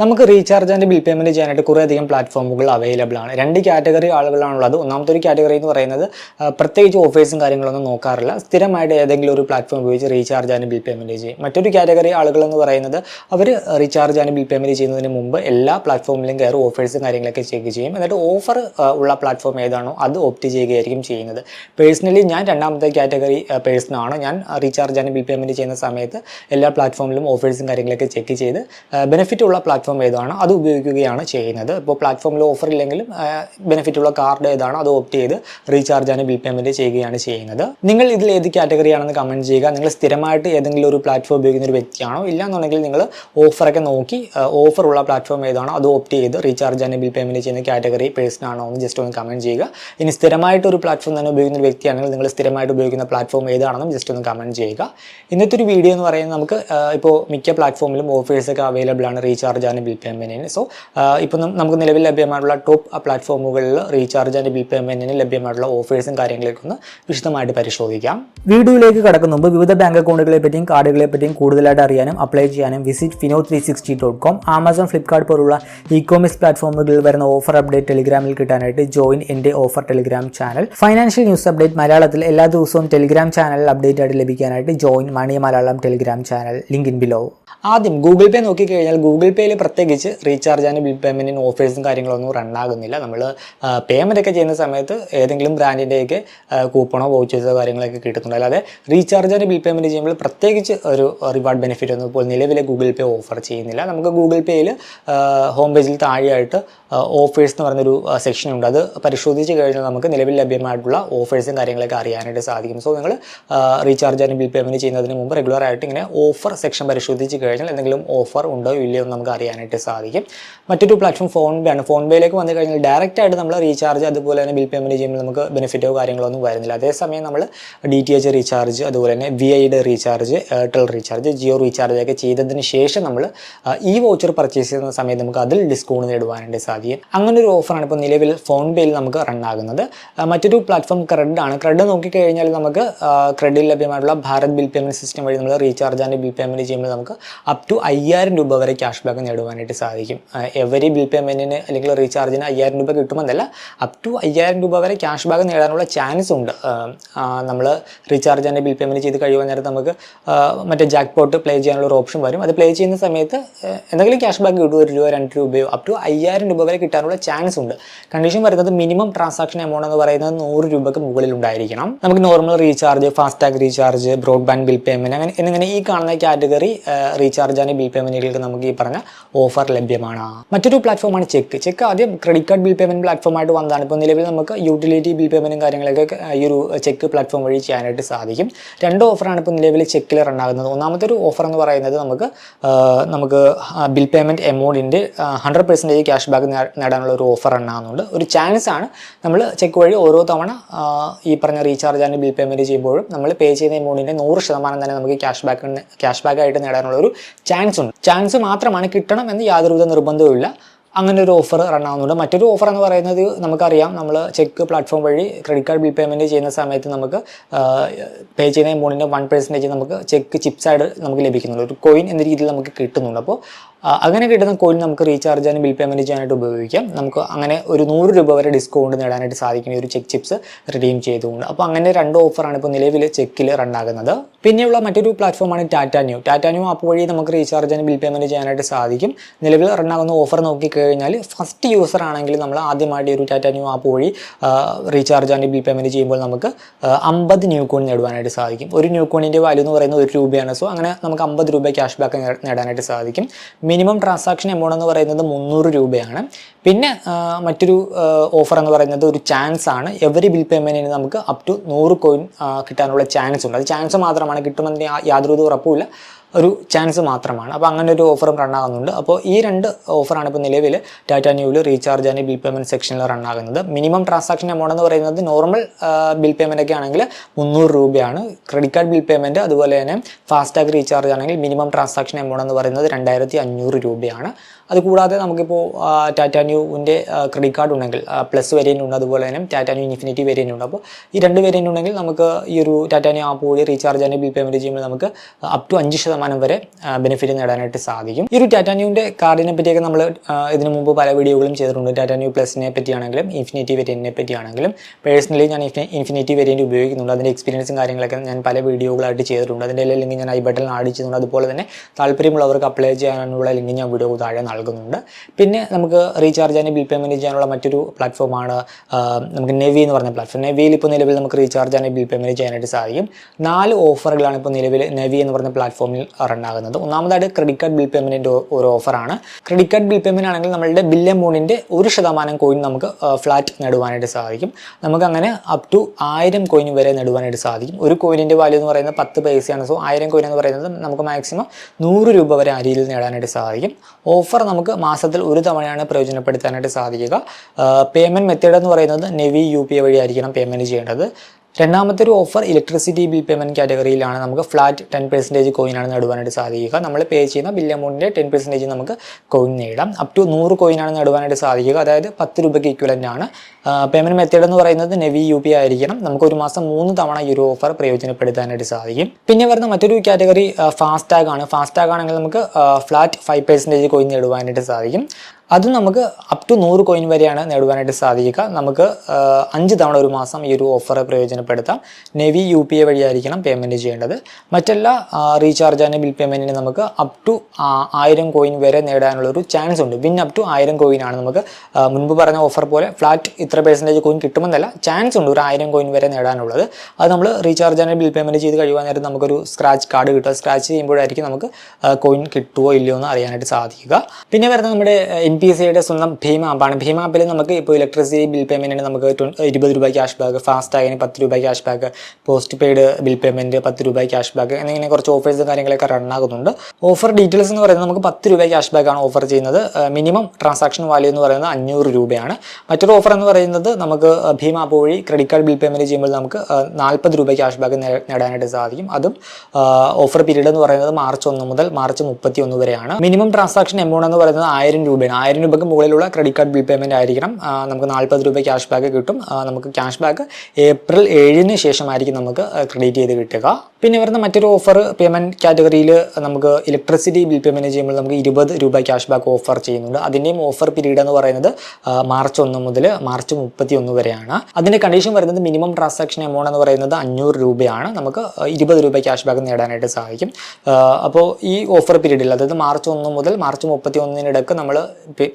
നമുക്ക് recharge and bill payment ചെയ്യാനായിട്ട് കുറേ അധികം പ്ലാറ്റ്ഫോമുകൾ അവൈലബിൾ ആണ്. രണ്ട് കാറ്റഗറി ആളുകളാണുള്ളത്. ഒന്നാമത്തെ ഒരു കാറ്റഗറി എന്ന് പറയുന്നത് പ്രത്യേകിച്ച് ഓഫേഴ്സും കാര്യങ്ങളൊന്നും നോക്കാറില്ല. സ്ഥിരമായിട്ട് ഏതെങ്കിലും ഒരു പ്ലാറ്റ്ഫോം ഉപയോഗിച്ച് റീചാർജ് ആൻഡ് ബിൽ പേയ്മെന്റ് ചെയ്യും. മറ്റൊരു കാറ്റഗറി ആളുകൾ എന്ന് പറയുന്നത് അവർ റീചാർജ് ആൻഡ് ബിൽ പേയ്മെന്റ് ചെയ്യുന്നതിന് മുമ്പ് എല്ലാ പ്ലാറ്റ്ഫോമിലും കയറി ഓഫേഴ്സും കാര്യങ്ങളൊക്കെ ചെക്ക് ചെയ്യും. എന്നിട്ട് ഓഫർ ഉള്ള പ്ലാറ്റ്ഫോം ഏതാണോ അത് ഓപ്റ്റ് ചെയ്യുകയായിരിക്കും ചെയ്യുന്നത്. പേഴ്സണലി ഞാൻ രണ്ടാമത്തെ കാറ്റഗറി പേഴ്സണാണ് ഞാൻ റീചാർജ് ആൻഡ് ബിൽ പേയ്മെന്റ് ചെയ്യുന്ന സമയത്ത് എല്ലാ പ്ലാറ്റ്ഫോമിലും ഓഫേഴ്സും കാര്യങ്ങളൊക്കെ ചെക്ക് ചെയ്ത് ബെനിഫിറ്റ് ഉള്ള പ്ലാറ്റ്ഫോം ഏതാണോ അത് ഉപയോഗിക്കുകയാണ് ചെയ്യുന്നത്. ഇപ്പോൾ പ്ലാറ്റ്ഫോമിൽ ഓഫർ ഇല്ലെങ്കിലും ബെനിഫിറ്റ് ഉള്ള കാർഡ് ഏതാണ് അത് ഓപ്റ്റ് ചെയ്ത് റീചാർജ് ആണ് ബിൽ പേയ്മെന്റ് ചെയ്യുകയാണ് ചെയ്യുന്നത്. നിങ്ങൾ ഇതിൽ ഏത് കാറ്റഗറി ആണെന്ന് കമന്റ് ചെയ്യുക. നിങ്ങൾ സ്ഥിരമായിട്ട് ഏതെങ്കിലും ഒരു പ്ലാറ്റ്ഫോം ഉപയോഗിക്കുന്ന ഒരു വ്യക്തിയാണോ ഇല്ലാന്നുണ്ടെങ്കിൽ നിങ്ങൾ ഓഫറൊക്കെ നോക്കി ഓഫർ ഉള്ള പ്ലാറ്റ്ഫോം ഏതാണോ അത് ഓപ്റ്റ് ചെയ്ത് റീചാർജ് ആണ് ബിൽ പേയ്മെന്റ് ചെയ്യുന്ന കാറ്റഗറി പേഴ്സൺ ആണോ എന്ന് ജസ്റ്റ് ഒന്ന് കമന്റ് ചെയ്യുക. ഇനി സ്ഥിരമായിട്ട് ഒരു പ്ലാറ്റ്ഫോം തന്നെ ഉപയോഗിക്കുന്ന ഒരു വ്യക്തിയാണെങ്കിൽ നിങ്ങൾ സ്ഥിരമായിട്ട് ഉപയോഗിക്കുന്ന പ്ലാറ്റ്ഫോം ഏതാണെന്നും ജസ്റ്റ് ഒന്ന് കമന്റ് ചെയ്യുക. ഇന്നത്തെ ഒരു വീഡിയോ എന്ന് പറയുന്നത് നമുക്ക് ഇപ്പോൾ മിക്ക പ്ലാറ്റ്ഫോമിലും ഓഫേഴ്സൊക്കെ അവൈലബിൾ ആണ് റീചാർജ് ആൻഡ് ബിൽ പേയ്മെന്റിന് സോ ഇപ്പം നമുക്ക് നിലവിൽ ലഭ്യമായിട്ടുള്ള ടോപ്പ് പ്ലാറ്റ്ഫോമുകളിൽ റീചാർജ് ആൻഡ് ബിൽ പേയ്മെന്റിന് ലഭ്യമായിട്ടുള്ള ഓഫേഴ്സും കാര്യങ്ങളൊക്കെ ഒന്ന് വിശദമായിട്ട് പരിശോധിക്കാം. വീഡിയോയിലേക്ക് കടക്കുന്ന മുമ്പ് വിവിധ ബാങ്ക് അക്കൗണ്ടുകളെ പറ്റിയും കാർഡുകളെ പറ്റിയും കൂടുതലായിട്ട് അറിയാനും അപ്ലൈ ചെയ്യാനും visit Fino three sixty dot com Amazon Flipkart പോലുള്ള ഇ കോമേഴ്സ് പ്ലാറ്റ്ഫോമുകളിൽ വരുന്ന ഓഫർ അപ്ഡേറ്റ് ടെലിഗ്രാമിൽ കിട്ടാനായിട്ട് ജോയിൻ എന്റെ offer telegram channel financial news update മലയാളത്തിൽ എല്ലാ ദിവസവും ടെലിഗ്രാം ചാനൽ അപ്ഡേറ്റ് ആയിട്ട് ലഭിക്കാനായിട്ട് join money Malayalam telegram channel link in below ആദ്യം ഗൂഗിൾ പേ നോക്കിക്കഴിഞ്ഞാൽ ഗൂഗിൾ പേയിൽ പ്രത്യേകിച്ച് റീചാർജ് ആൻഡ് ബിൽ പേയ്മെന്റിന് ഓഫേഴ്സും കാര്യങ്ങളൊന്നും റൺ ആകുന്നില്ല നമ്മൾ പേയ്മെന്റ് ഒക്കെ ചെയ്യുന്ന സമയത്ത് ഏതെങ്കിലും ബ്രാൻഡിന്റെയൊക്കെ കൂപ്പണോ വൗച്ചേഴ്സോ കാര്യങ്ങളൊക്കെ കിട്ടുന്നുണ്ട്. അല്ലാതെ റീചാർജ് ആൻഡ് ബിൽ പേയ്മെന്റ് ചെയ്യുമ്പോൾ പ്രത്യേകിച്ച് ഒരു റിവാർഡ് ബെനിഫിറ്റ് ഒന്നും ഇപ്പോൾ നിലവിലെ ഗൂഗിൾ പേ ഓഫർ ചെയ്യുന്നില്ല. നമുക്ക് ഗൂഗിൾ പേയിൽ ഹോം പേജിൽ താഴെയായിട്ട് ഓഫേഴ്സ് എന്ന് പറഞ്ഞൊരു സെക്ഷൻ ഉണ്ട്. അത് പരിശോധിച്ച് കഴിഞ്ഞാൽ നമുക്ക് നിലവിൽ ലഭ്യമായിട്ടുള്ള ഓഫേഴ്സും കാര്യങ്ങളൊക്കെ അറിയാനായിട്ട് സാധിക്കും. സോ നിങ്ങൾ റീചാർജ് ആൻഡ് ബിൽ പേയ്മെന്റ് ചെയ്യുന്നതിന് മുമ്പ് റെഗുലർ ആയിട്ട് ഇങ്ങനെ ഓഫർ സെക്ഷൻ പരിശോധിച്ച് കഴിഞ്ഞാൽ എന്തെങ്കിലും ഓഫർ ഉണ്ടോ ഇല്ലയോ എന്ന് നമുക്ക് അറിയാനായിട്ട് സാധിക്കും. മറ്റൊരു പ്ലാറ്റ്ഫോം ഫോൺ പേ ആണ് ഫോൺ പേയിലേക്ക് വന്നു കഴിഞ്ഞാൽ ഡയറക്റ്റ് ആയിട്ട് നമ്മൾ റീചാർജ് അതുപോലെ തന്നെ ബിൽ പേയ്മെന്റ് ചെയ്യുമ്പോൾ നമുക്ക് ബെനിഫിറ്റോ കാര്യങ്ങളോ ഒന്നും വരുന്നില്ല. അതേസമയം നമ്മൾ ഡി ടി എച്ച് റീചാർജ് അതുപോലെ തന്നെ വി ഐയുടെ recharge Airtel recharge Jio recharge ഒക്കെ ചെയ്തതിന് ശേഷം നമ്മൾ ഈ വോച്ചർ പർച്ചേസ് ചെയ്യുന്ന സമയത്ത് നമുക്ക് അതിൽ ഡിസ്കൗണ്ട് നേടുവാനായിട്ട് സാധിക്കും. അങ്ങനെ ഒരു ഓഫറാണ് ഇപ്പോൾ നിലവിൽ ഫോൺ പേയിൽ നമുക്ക് റൺ ആകുന്നത്. മറ്റൊരു പ്ലാറ്റ്ഫോം ക്രെഡ് ആണ്. ക്രെഡ് നോക്കിക്കഴിഞ്ഞാൽ നമുക്ക് ക്രെഡിൽ ലഭ്യമായിട്ടുള്ള ഭാരത് ബിൽ പേയ്മെന്റ് സിസ്റ്റം വഴി നമ്മൾ റീചാർജ് ആൻഡ് ബിൽ പേയ്മെന്റ് ചെയ്യുമ്പോൾ നമുക്ക് അപ് ടു അയ്യായിരം രൂപ വരെ ക്യാഷ് ബാക്ക് നേടുവാനായിട്ട് സാധിക്കും. എവറി ബിൽ പേയ്മെന്റിന് അല്ലെങ്കിൽ റീചാർജിന് അയ്യായിരം രൂപ കിട്ടുമെന്നല്ല അപ് ടു അയ്യായിരം രൂപ വരെ ക്യാഷ് ബാക്ക് നേടാനുള്ള ചാൻസ് ഉണ്ട്. നമ്മൾ റീചാർജ് തന്നെ ബിൽ പേയ്മെന്റ് ചെയ്ത് കഴിയുമ്പോൾ നേരത്തെ നമുക്ക് മറ്റേ ജാക്ക് പോട്ട് പ്ലേ ചെയ്യാനുള്ള ഒരു ഓപ്ഷൻ വരും. അത് പ്ലേ ചെയ്യുന്ന സമയത്ത് എന്തെങ്കിലും ക്യാഷ് ബാക്ക് കിട്ടും ഒരു രൂപ രണ്ട് രൂപയോ അപ് ടു അയ്യായിരം രൂപ വരെ കിട്ടാനുള്ള ചാൻസ് ഉണ്ട്. കണ്ടീഷൻ വരുന്നത് മിനിമം ട്രാൻസാക്ഷൻ എമൗണ്ട് എന്ന് പറയുന്നത് നൂറ് രൂപയ്ക്ക് മുകളിൽ ഉണ്ടായിരിക്കണം. നമുക്ക് normal recharge FASTag recharge broadband bill payment അങ്ങനെ എന്നിങ്ങനെ ഈ കാണുന്ന കാറ്റഗറി റീചാർജ് ആൻഡ് ബിൽ പേയ്മെന്റുകൾക്ക് നമുക്ക് ഈ പറഞ്ഞ ഓഫർ ലഭ്യമാണ്. മറ്റൊരു പ്ലാറ്റ്ഫോമാണ് ചെക്ക് ചെക്ക് ആദ്യം ക്രെഡിറ്റ് കാർഡ് ബിൽ പേയ്മെന്റ് പ്ലാറ്റ്ഫോമായിട്ട് വന്നതാണ്. ഇപ്പോൾ നിലവിൽ നമുക്ക് യൂട്ടിലിറ്റി ബിൽ പേയ്മെന്റും കാര്യങ്ങളൊക്കെ ഈ ഒരു ചെക്ക് പ്ലാറ്റ്ഫോം വഴി ചെയ്യാനായിട്ട് സാധിക്കും. രണ്ട് ഓഫറാണ് ഇപ്പോൾ നിലവിൽ ചെക്കിൽ റൺ ആകുന്നത്. ഒന്നാമത്തെ ഒരു ഓഫർ എന്ന് പറയുന്നത് നമുക്ക് നമുക്ക് ബിൽ പേയ്മെന്റ് എമൗണ്ടിന്റെ ഹൺഡ്രഡ് പെർസെന്റേജ് ക്യാഷ് ബാക്ക് നേടാനുള്ള ഒരു ഓഫർ റൺ ഒരു ചാൻസ് ആണ് നമ്മൾ ചെക്ക് വഴി ഓരോ തവണ ഈ പറഞ്ഞ റീചാർജ് ആൻഡ് ബിൽ പേയ്മെന്റ് ചെയ്യുമ്പോഴും നമ്മൾ പേ ചെയ്യുന്ന എമൗണ്ടിന്റെ നൂറ് ശതമാനം തന്നെ നമുക്ക് ക്യാഷ് ബാക്ക് ക്യാഷ് ബാക്ക് ആയിട്ട് നേടാനുള്ള ഒരു ചാൻസ് ഉണ്ട്. ചാൻസ് മാത്രമാണ് കിട്ടണം എന്ന് യാതൊരുവിധ നിർബന്ധവുമില്ല അങ്ങനെ ഒരു ഓഫർ റൺ ആവുന്നുണ്ട്. മറ്റൊരു ഓഫർ എന്ന് പറയുന്നത് നമുക്കറിയാം. നമ്മൾ ചെക്ക് പ്ലാറ്റ്ഫോം വഴി ക്രെഡിറ്റ് കാർഡ് ബിൽ പേയ്മെന്റ് ചെയ്യുന്ന സമയത്ത് നമുക്ക് പേ ചെയ്യുന്ന എമൗണ്ടിന്റെ വൺ പെർസെന്റേജ് നമുക്ക് ചെക്ക് ചിപ്സ് ആയിട്ട് നമുക്ക് ലഭിക്കുന്നുണ്ട്. ഒരു കോയിൻ എന്ന രീതിയിൽ നമുക്ക് കിട്ടുന്നുണ്ട്. അപ്പോൾ അങ്ങനെ കിട്ടുന്ന കോയിൻ നമുക്ക് റീചാർജ് ചെയ്യാനും ബിൽ പേയ്മെന്റ് ചെയ്യാനായിട്ട് ഉപയോഗിക്കാം. നമുക്ക് അങ്ങനെ ഒരു നൂറ് രൂപ വരെ ഡിസ്കൗണ്ട് നേടാനായിട്ട് സാധിക്കും ഈ ഒരു ചെക്ക് ചിപ്സ് റിഡീം ചെയ്തുകൊണ്ട്. അപ്പോൾ അങ്ങനെ രണ്ട് ഓഫറാണ് ഇപ്പോൾ നിലവിൽ ചെക്കിൽ റൺ ആകുന്നത്. പിന്നെയുള്ള മറ്റൊരു പ്ലാറ്റ്ഫോമാണ് Tata Neu Tata Neu app വഴി നമുക്ക് റീചാർജ് ചെയ്യാനും ബിൽ പേയ്മെന്റ് ചെയ്യാനായിട്ട് സാധിക്കും. നിലവിൽ റൺ ആകുന്ന ഓഫർ നോക്കിക്കഴിഞ്ഞാൽ ഫസ്റ്റ് യൂസർ ആണെങ്കിൽ നമ്മൾ ആദ്യമായിട്ട് ഒരു ടാറ്റ ന്യൂ ആപ്പ് വഴി റീചാർജ് ആൻഡ് ബിൽ പേയ്മെന്റ് ചെയ്യുമ്പോൾ നമുക്ക് അമ്പത് ന്യൂ കോൺ നേടുവാനായിട്ട് സാധിക്കും. ഒരു ന്യൂ കോണിന്റെ വാല്യൂ എന്ന് പറയുന്നത് ഒരു രൂപയാണ്. സോ അങ്ങനെ നമുക്ക് അമ്പത് രൂപ ക്യാഷ് ബാക്ക് നേടാനായിട്ട് സാധിക്കും. മിനിമം ട്രാൻസാക്ഷൻ എമൗണ്ട് എന്ന് പറയുന്നത് മുന്നൂറ് രൂപയാണ്. പിന്നെ മറ്റൊരു ഓഫർ എന്ന് പറയുന്നത് ഒരു ചാൻസ് ആണ്. എവറി ബിൽ പേയ്മെന്റിന് നമുക്ക് അപ് ടു നൂറ് കോയിൻ കിട്ടാനുള്ള ചാൻസ് ഉണ്ട്. അത് ചാൻസ് മാത്രമാണ്. കിട്ടുമെന്ന് യാതൊരു ഉറപ്പുമില്ല. ഒരു ചാൻസ് മാത്രമാണ്. അപ്പോൾ അങ്ങനെ ഒരു ഓഫറും റണ്ണാകുന്നുണ്ട് അപ്പോൾ ഈ രണ്ട് ഓഫറാണ് ഇപ്പോൾ നിലവിൽ ടാറ്റ ന്യൂവിൽ റീചാർജ് ആൻഡ് ബിൽ പേയ്മെന്റ് സെക്ഷനിൽ റണ്ണാകുന്നത് മിനിമം ട്രാൻസാക്ഷൻ എമൗണ്ട് എന്ന് പറയുന്നത് നോർമൽ ബിൽ പേയ്മെന്റ് ഒക്കെ ആണെങ്കിൽ മുന്നൂറ് രൂപയാണ്. ക്രെഡിറ്റ് കാർഡ് ബിൽ പേയ്മെന്റ് അതുപോലെ തന്നെ ഫാസ്റ്റാഗ് റീചാർജ് ആണെങ്കിൽ മിനിമം ട്രാൻസാക്ഷൻ എമൗണ്ട് എന്ന് പറയുന്നത് രണ്ടായിരത്തി അഞ്ഞൂറ് രൂപയാണ്. അതുകൂടാതെ നമുക്കിപ്പോൾ ടാറ്റ ന്യൂവിന്റെ ക്രെഡിറ്റ് കാർഡ് ഉണ്ടെങ്കിൽ പ്ലസ് വേരിയന്റ് ഉണ്ട് അതുപോലെ തന്നെ ടാറ്റ ന്യൂ ഇൻഫിനിറ്റി വേരിയന്റ് ഉണ്ട്. അപ്പോൾ ഈ രണ്ട് വേരിയന്റ് ഉണ്ടെങ്കിൽ നമുക്ക് ഈ ഒരു ടാറ്റ ന്യൂ ആപ്പ് വഴി റീചാർജ് ആൻഡ് ബിൽ പേയ്മെന്റ് ചെയ്യുമ്പോൾ നമുക്ക് അപ് ടു അഞ്ച് ശതമാനം വരെ ബെനിഫിറ്റ് നേടാനായിട്ട് സാധിക്കും. ഈ ഒരു ടാറ്റ ന്യൂവിന്റെ കാർഡിനെ പറ്റിയൊക്കെ നമ്മൾ ഇതിനു മുമ്പ് പല വീഡിയോകളും ചെയ്തിട്ടുണ്ട്. ടാറ്റ ന്യൂ പ്ലസിനെ പറ്റിയാണെങ്കിലും ഇൻഫിനിറ്റി വേരിയന്റിനെ പറ്റിയാണെങ്കിലും. പേഴ്സണലി ഞാൻ ഇൻഫിനിറ്റി വേരിയന്റ് ഉപയോഗിക്കുന്നുണ്ട്. അതിന്റെ എക്സ്പീരിയൻസും കാര്യങ്ങളൊക്കെ ഞാൻ പല വീഡിയോകളായിട്ട് ചെയ്തിട്ടുണ്ട്. അതിന്റെ ലിങ്ക് ഞാൻ ഐ ബട്ടൺ ആഡ് ചെയ്യുന്നുണ്ട് അതുപോലെ തന്നെ താല്പര്യമുള്ളവർക്ക് അപ്ലൈ ചെയ്യാനുള്ള ലിങ്ക് ഞാൻ വീഡിയോ താഴെ നൽകുന്നുണ്ട്. പിന്നെ നമുക്ക് റീചാർജ് ചെയ്യാനും ബിൽ പേയ്മെന്റ് ചെയ്യാനുള്ള മറ്റൊരു പ്ലാറ്റ്ഫോമാണ് നമുക്ക് നെവി എന്ന് പറഞ്ഞ പ്ലാറ്റ്ഫോം നെവിയിൽ ഇപ്പോൾ നിലവിൽ നമുക്ക് റീചാർജ് ചെയ്യാനും ബിൽ പേയ്മെന്റ് ചെയ്യാനായിട്ട് സാധിക്കും. നാല് ഓഫറുകളാണ് ഇപ്പോൾ നിലവിൽ നെവി എന്ന് പറഞ്ഞ പ്ലാറ്റ്ഫോമിൽ റൺ ആകുന്നത്. ഒന്നാമതായിട്ട് ക്രെഡിറ്റ് കാർഡ് ബിൽ പേയ്മെന്റിന്റെ ഒരു ഓഫറാണ് ക്രെഡിറ്റ് കാർഡ് ബിൽ പേയ്മെന്റ് ആണെങ്കിൽ നമ്മളുടെ ബിൽ എമൗണ്ടിന്റെ ഒരു ശതമാനം കോയിൻ നമുക്ക് ഫ്ലാറ്റ് നേടുവാനായിട്ട് സാധിക്കും. നമുക്കങ്ങനെ അപ് ടു ആയിരം കോയിൻ വരെ നേടുവാനായിട്ട് സാധിക്കും. ഒരു കോയിനിന്റെ വാല്യൂ എന്ന് പറയുന്നത് പത്ത് പൈസയാണ്. സോ ആയിരം കോയിൻ എന്ന് പറയുന്നത് നമുക്ക് മാക്സിമം നൂറ് രൂപ വരെ ആ രീതിയിൽ നേടാനായിട്ട് സാധിക്കും. ഓഫർ നമുക്ക് മാസത്തിൽ ഒരു തവണയാണ് പ്രയോജനപ്പെടുത്താനായിട്ട് സാധിക്കുക. പേയ്മെന്റ് മെത്തേഡ് എന്ന് പറയുന്നത് നെവി യു പി ഐ വഴിയായിരിക്കണം പേയ്മെന്റ് ചെയ്യേണ്ടത്. രണ്ടാമത്തെ ഒരു ഓഫർ ഇലക്ട്രിസിറ്റി ബിൽ പേയ്മെന്റ് കാറ്റഗറിയിലാണ് നമുക്ക് ഫ്ലാറ്റ് ടെൻ പെർസെന്റേജ് കോയിനാണ് നേടുവാനായിട്ട് സാധിക്കുക. നമ്മൾ പേ ചെയ്യുന്ന ബിൽ എമൗണ്ടിന്റെ ടെൻ പെർസെന്റേജ് നമുക്ക് കോയിൻ നേടാം. അപ് ടു നൂറ് കോയിനാണ് നേടുവാനായിട്ട് സാധിക്കുക. അതായത് പത്ത് രൂപയ്ക്ക് ഇക്വലന്റ് ആണ്. പേയ്മെന്റ് മെത്തേഡ് എന്ന് പറയുന്നത് നെവി യു പി ആയിരിക്കണം. നമുക്ക് ഒരു മാസം മൂന്ന് തവണ ഈ ഒരു ഓഫർ പ്രയോജനപ്പെടുത്താനായിട്ട് സാധിക്കും. പിന്നെ വരുന്ന മറ്റൊരു കാറ്റഗറി ഫാസ്റ്റാഗ് ആണ്. ഫാസ്റ്റാഗ് ആണെങ്കിൽ നമുക്ക് ഫ്ലാറ്റ് ഫൈവ് പെർസെന്റേജ് കോയിൻ നേടുവാനായിട്ട് സാധിക്കും. അതും നമുക്ക് അപ് ടു നൂറ് കോയിൻ വരെയാണ് നേടുവാനായിട്ട് സാധിക്കുക. നമുക്ക് അഞ്ച് തവണ ഒരു മാസം ഈ ഒരു ഓഫർ പ്രയോജനപ്പെടുത്താം. നെവി യു പി ഐ വഴിയായിരിക്കണം പേയ്മെന്റ് ചെയ്യേണ്ടത്. മറ്റെല്ലാ റീചാർജ് ആൻഡ് ബിൽ പേയ്മെന്റിന് നമുക്ക് അപ് ടു ആയിരം കോയിൻ വരെ നേടാനുള്ള ഒരു ചാൻസ് ഉണ്ട്. വിൻ അപ് ടു ആയിരം കോയിനാണ് നമുക്ക് മുൻപ് പറഞ്ഞ ഓഫർ പോലെ ഫ്ലാറ്റ് ഇത്ര പെർസെന്റേജ് കോയിൻ കിട്ടുമെന്നല്ല ചാൻസ് ഉണ്ട് ഒരു ആയിരം കോയിൻ വരെ നേടാനുള്ളത്. അത് നമ്മൾ റീചാർജ് ആൻഡ് ബിൽ പേയ്മെന്റ് ചെയ്ത് കഴിയുവാൻ നേരം നമുക്കൊരു സ്ക്രാച്ച് കാർഡ് കിട്ടുക. സ്ക്രാച്ച് ചെയ്യുമ്പോഴായിരിക്കും നമുക്ക് കോയിൻ കിട്ടുമോ ഇല്ലയോ എന്ന് അറിയാനായിട്ട് സാധിക്കുക. പിന്നെ വരുന്നത് നമ്മുടെ പി എസ് സിയുടെ സ്വന്തം ഭീമ ആപ്പാണ്. ഭീമ ആപ്പിൽ നമുക്ക് ഇപ്പോൾ ഇലക്ട്രിസിറ്റി ബിൽ പേയ്മെന്റിന് നമുക്ക് ഇരുപത് രൂപ ക്യാഷ് ബാക്ക് ഫാസ്റ്റ് ആയതിന് പത്ത് രൂപ cash back post paid bill payment പത്ത് രൂപ ക്യാഷ് ബാക്ക് എന്നിങ്ങനെ കുറച്ച് ഓഫേഴ്സ് കാര്യങ്ങളൊക്കെ റൺ ആകുന്നുണ്ട്. ഓഫർ ഡീറ്റെയിൽസ് എന്ന് പറയുന്നത് നമുക്ക് പത്ത് രൂപ ക്യാഷ് ബാക്ക് ആണ് ഓഫർ ചെയ്യുന്നത്. മിനിമം ട്രാൻസാക്ഷൻ വാല്യൂ എന്ന് പറയുന്നത് അഞ്ഞൂറ് രൂപയാണ്. മറ്റൊരു ഓഫർ എന്ന് പറയുന്നത് നമുക്ക് ഭീമ ആപ്പ് വഴി ക്രെഡിറ്റ് കാർഡ് ബിൽ പേയ്മെന്റ് ചെയ്യുമ്പോൾ നമുക്ക് നാൽപ്പത് രൂപ ക്യാഷ് ബാക്ക് നേടാനായിട്ട് സാധിക്കും. അതും ഓഫർ പീരീഡ് എന്ന് പറയുന്നത് മാർച്ച് ഒന്ന് മുതൽ മാർച്ച് മുപ്പത്തി ഒന്ന് വരെയാണ്. മിനിമം ട്രാൻസാക്ഷൻ എമൗണ്ട് എന്ന് പറയുന്നത് ആയിരം രൂപയാണ്. ആയിരം രൂപയ്ക്ക് മുകളിലുള്ള ക്രെഡിറ്റ് കാർഡ് ബിൽ പേയ്മെന്റ് ആയിരിക്കണം. നമുക്ക് നാൽപ്പത് രൂപ ക്യാഷ് ബാക്ക് കിട്ടും. നമുക്ക് ക്യാഷ് ബാക്ക് ഏപ്രിൽ ഏഴിന് ശേഷമായിരിക്കും നമുക്ക് ക്രെഡിറ്റ് ചെയ്ത് കിട്ടുക. പിന്നെ വരുന്ന മറ്റൊരു ഓഫർ പേയ്മെന്റ് കാറ്റഗറിയിൽ നമുക്ക് ഇലക്ട്രിസിറ്റി ബിൽ പേയ്മെന്റ് ചെയ്യുമ്പോൾ നമുക്ക് ഇരുപത് രൂപ ക്യാഷ് ബാക്ക് ഓഫർ ചെയ്യുന്നുണ്ട്. അതിന്റെയും ഓഫർ പീരീഡ് എന്ന് പറയുന്നത് മാർച്ച് ഒന്ന് മുതൽ മാർച്ച് മുപ്പത്തി ഒന്ന് വരെയാണ്. അതിന്റെ കണ്ടീഷൻ വരുന്നത് മിനിമം ട്രാൻസാക്ഷൻ എമൗണ്ട് എന്ന് പറയുന്നത് അഞ്ഞൂറ് രൂപയാണ്. നമുക്ക് ഇരുപത് രൂപ ക്യാഷ് ബാക്ക് നേടാനായിട്ട് സാധിക്കും. അപ്പോൾ ഈ ഓഫർ പീരീഡിൽ അതായത് മാർച്ച് ഒന്ന് മുതൽ മാർച്ച് മുപ്പത്തി ഒന്നിനിടക്ക് നമ്മൾ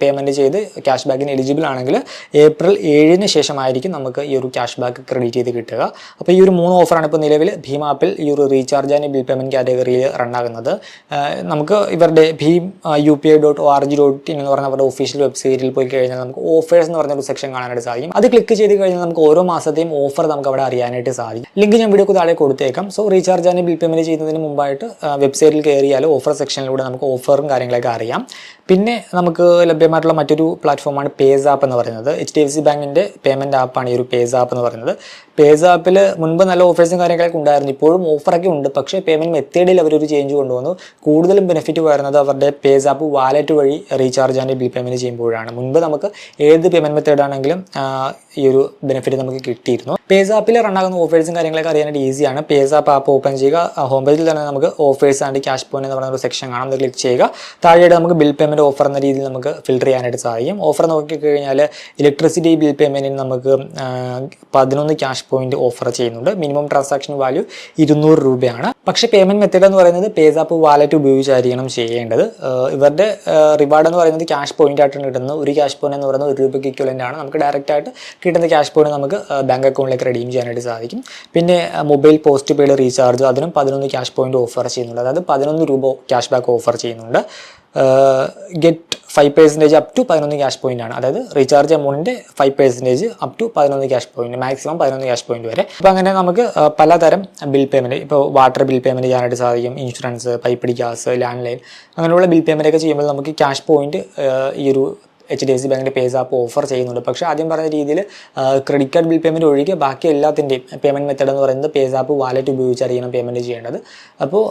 പേയ്മെന്റ് ചെയ്ത് ക്യാഷ് ബാക്കിന് എലിജിബിൾ ആണെങ്കിൽ ഏപ്രിൽ ഏഴിന് ശേഷമായിരിക്കും നമുക്ക് ഈ ഒരു ക്യാഷ് ബാക്ക് ക്രെഡിറ്റ് ചെയ്ത് കിട്ടുക. അപ്പോൾ ഈ ഒരു മൂന്ന് ഓഫറാണ് ഇപ്പോൾ നിലവിൽ ഭീം ആപ്പിൽ ഈ ഒരു റീചാർജ് ആൻഡ് ബിൽ പേയ്മെന്റ് കാറ്റഗറിയിൽ റണ്ണാകുന്നത് നമുക്ക് ഇവരുടെ Bhim U P I dot O R G dot in എന്ന് പറഞ്ഞ അവരുടെ ഒഫീഷ്യൽ വെബ്സൈറ്റിൽ പോയി കഴിഞ്ഞാൽ നമുക്ക് ഓഫേഴ്സ് എന്ന് പറഞ്ഞ ഒരു സെക്ഷൻ കാണാനായിട്ട് സാധിക്കും. അത് ക്ലിക്ക് ചെയ്ത് കഴിഞ്ഞാൽ നമുക്ക് ഓരോ മാസത്തെയും ഓഫർ നമുക്ക് അവിടെ അറിയാനായിട്ട് സാധിക്കും. ലിങ്ക് ഞാൻ വീഡിയോക്ക് താഴെ കൊടുത്തേക്കാം. So recharge and bill payment ചെയ്യുന്നതിന് മുമ്പായിട്ട് വെബ്സൈറ്റിൽ കയറിയാൽ ഓഫർ സെക്ഷനിലൂടെ നമുക്ക് ഓഫറും കാര്യങ്ങളൊക്കെ അറിയാം. പിന്നെ നമുക്ക് ലഭ്യമായിട്ടുള്ള മറ്റൊരു പ്ലാറ്റ്ഫോമാണ് പേസ് ആപ്പ് എന്ന് പറയുന്നത്. എച്ച് ഡി എഫ് സി ബാങ്കിന്റെ പേയ്മെന്റ് ആപ്പാണ് ഈ ഒരു പേസ് ആപ്പ് എന്ന് പറയുന്നത്. പേസ് ആപ്പിൽ മുൻപ് നല്ല ഓഫേഴ്സും കാര്യങ്ങളൊക്കെ ഉണ്ടായിരുന്നു. ഇപ്പോഴും ഓഫറൊക്കെ ഉണ്ട്. പക്ഷേ പേയ്മെന്റ് മെത്തേഡിൽ അവരൊരു ചേഞ്ച് കൊണ്ടുവന്നു. കൂടുതലും ബെനിഫിറ്റ് വരുന്നത് അവരുടെ പേസാപ്പ് വാലറ്റ് വഴി റീചാർജ് ആൻഡ് ബിൽ പേയ്മെന്റ് ചെയ്യുമ്പോഴാണ്. മുൻപ് നമുക്ക് ഏത് പേയ്മെന്റ് മെത്തേഡ് ആണെങ്കിലും ഈ ഒരു ബെനിഫിറ്റ് നമുക്ക് കിട്ടിയിരുന്നു. പേസാപ്പിൽ റണ്ണാകുന്ന ഓഫേഴ്സും കാര്യങ്ങളൊക്കെ അറിയാനായിട്ട് ഈസിയാണ് പേസാപ്പ് ആപ്പ് ഓപ്പൺ ചെയ്യുക. ഹോം പേജിൽ തന്നെ നമുക്ക് ഓഫേഴ്സ് ആൻഡ് ക്യാഷ് പോയിന്റ് എന്ന് പറയുന്ന ഒരു സെക്ഷൻ കാണാം. അത് ക്ലിക്ക് ചെയ്യുക. താഴെയായിട്ട് നമുക്ക് ബിൽ പേയ്മെന്റ് ഓഫർ എന്ന രീതിയിൽ നമുക്ക് ഫിൽറ്റർ ചെയ്യാനായിട്ട് സാധിക്കും. ഓഫർ നോക്കിക്കഴിഞ്ഞാൽ ഇലക്ട്രിസിറ്റി ബിൽ പേയ്മെന്റിന് നമുക്ക് പതിനൊന്ന് ക്യാഷ് പോയിന്റ് ഓഫർ ചെയ്യുന്നുണ്ട്. മിനിമം ട്രാൻസാക്ഷൻ വാല്യൂ ഇരുന്നൂറ് രൂപയാണ്. പക്ഷേ പേയ്മെന്റ് മെത്തേഡ് എന്ന് പറയുന്നത് പേസാപ്പ് വാലറ്റ് ഉപയോഗിച്ചായിരിക്കണം ചെയ്യേണ്ടത്. ഇവരുടെ റിവാർഡ് എന്ന് പറയുന്നത് ക്യാഷ് പോയിന്റ് ആയിട്ടാണ് കിട്ടുന്നത്. ഒരു ക്യാഷ് പോയിന്റ് എന്ന് പറയുന്നത് ഒരു രൂപയ്ക്ക് ഇക്വലന്റ് ആണ്. നമുക്ക് ഡയറക്റ്റ് ആയിട്ട് കിട്ടുന്ന ക്യാഷ് പോയിന്റ് നമുക്ക് ബാങ്ക് അക്കൗണ്ടിലേക്ക് റെഡീം ചെയ്യാനായിട്ട് സാധിക്കും. പിന്നെ മൊബൈൽ പോസ്റ്റ് പെയ്ഡ് റീചാർജ് അതിനും പതിനൊന്ന് ക്യാഷ് പോയിന്റ് ഓഫർ ചെയ്യുന്നുണ്ട്. അതായത് പതിനൊന്ന് രൂപ ക്യാഷ് ബാക്ക് ഓഫർ ചെയ്യുന്നുണ്ട്. Get five percentage up to പതിനൊന്ന് ക്യാഷ് പോയിന്റ് ആണ്. അതായത് റീചാർജ് എമൗണ്ടിന്റെ ഫൈവ് പെർസെന്റേജ് അപ് ടു പതിനൊന്ന് ക്യാഷ് പോയിന്റ് മാക്സിമം പതിനൊന്ന് ക്യാഷ് പോയിന്റ് വരെ. അപ്പോൾ അങ്ങനെ നമുക്ക് പലതരം ബിൽ പേയ്മെന്റ് ഇപ്പോൾ വാട്ടർ ബിൽ പേയ്മെന്റ് ചെയ്യാനായിട്ട് സാധിക്കും. ഇൻഷുറൻസ് പൈപ്പടി ഗ്യാസ് ലാൻഡ് ലൈൻ അങ്ങനെയുള്ള ബിൽ പേയ്മെന്റ് ഒക്കെ ചെയ്യുമ്പോൾ നമുക്ക് ക്യാഷ് പോയിന്റ് ഈ ഒരു എച്ച് ഡി എഫ് സി ബാങ്കിന്റെ പേസ് ആപ്പ് ഓഫർ ചെയ്യുന്നുണ്ട്. പക്ഷേ ആദ്യം പറഞ്ഞ രീതിയിൽ ക്രെഡിറ്റ് കാർഡ് ബിൽ പേയ്മെന്റ് ഒഴികെ ബാക്കി എല്ലാത്തിന്റെയും പേയ്മെന്റ് മെത്തേഡ് എന്ന് പറയുന്നത് പേസ് ആപ്പ് വാലറ്റ് ഉപയോഗിച്ചായിരിക്കണം പേയ്മെന്റ് ചെയ്യേണ്ടത്. അപ്പോൾ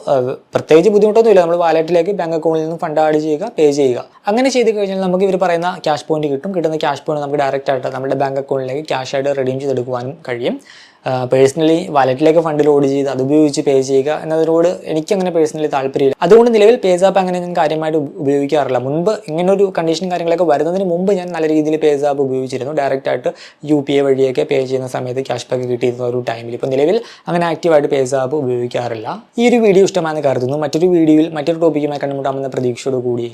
പ്രത്യേകിച്ച് ബുദ്ധിമുട്ടൊന്നുമില്ല. നമ്മൾ വാലറ്റിലേക്ക് ബാങ്ക് അക്കൗണ്ടിൽ നിന്ന് ഫണ്ട് ആഡ് ചെയ്യുക പേ ചെയ്യുക. അങ്ങനെ ചെയ്ത് കഴിഞ്ഞാൽ നമുക്ക് ഇവർ പറയുന്ന ക്യാഷ് പോയിന്റ് കിട്ടും. കിട്ടുന്ന ക്യാഷ് പോയിന്റ് നമുക്ക് ഡയറക്റ്റ് ആയിട്ട് നമ്മുടെ ബാങ്ക് അക്കൗണ്ടിലേക്ക് ക്യാഷ് ആയിട്ട് റെഡീം ചെയ്തെടുക്കുവാനും കഴിയും. പേഴ്സണലി വാലറ്റിലേക്ക് ഫണ്ട് ലോഡ് ചെയ്ത് അത് ഉപയോഗിച്ച് പേ ചെയ്യുക എന്നതിനോട് എനിക്കങ്ങനെ പേഴ്സണലി താല്പര്യമില്ല. അതുകൊണ്ട് നിലവിൽ പേസാപ്പ് അങ്ങനെ ഞാൻ കാര്യമായിട്ട് ഉപ- ഉപയോഗിക്കാറില്ല. മുൻപ് ഇങ്ങനൊരു കണ്ടീഷൻ കാര്യങ്ങളൊക്കെ വരുന്നതിന് മുമ്പ് ഞാൻ നല്ല രീതിയിൽ പേസാപ്പ് ഉപയോഗിച്ചിരുന്നു. ഡയറക്റ്റ് ആയിട്ട് യു പി ഐ വഴിയൊക്കെ പേ ചെയ്യുന്ന സമയത്ത് ക്യാഷ് ബാക്ക് കിട്ടിയിരുന്ന ഒരു ടൈമിൽ ഇപ്പോൾ നിലവിൽ അങ്ങനെ ആക്റ്റീവായിട്ട് പേസാപ്പ് ഉപയോഗിക്കാറില്ല. ഈ ഒരു വീഡിയോ ഇഷ്ടമാണെന്ന് കരുതുന്നു. മറ്റൊരു വീഡിയോയിൽ മറ്റൊരു ടോപ്പിക്കുമായി കണ്ടുമുട്ടാമെന്ന പ്രതീക്ഷയോട് കൂടി.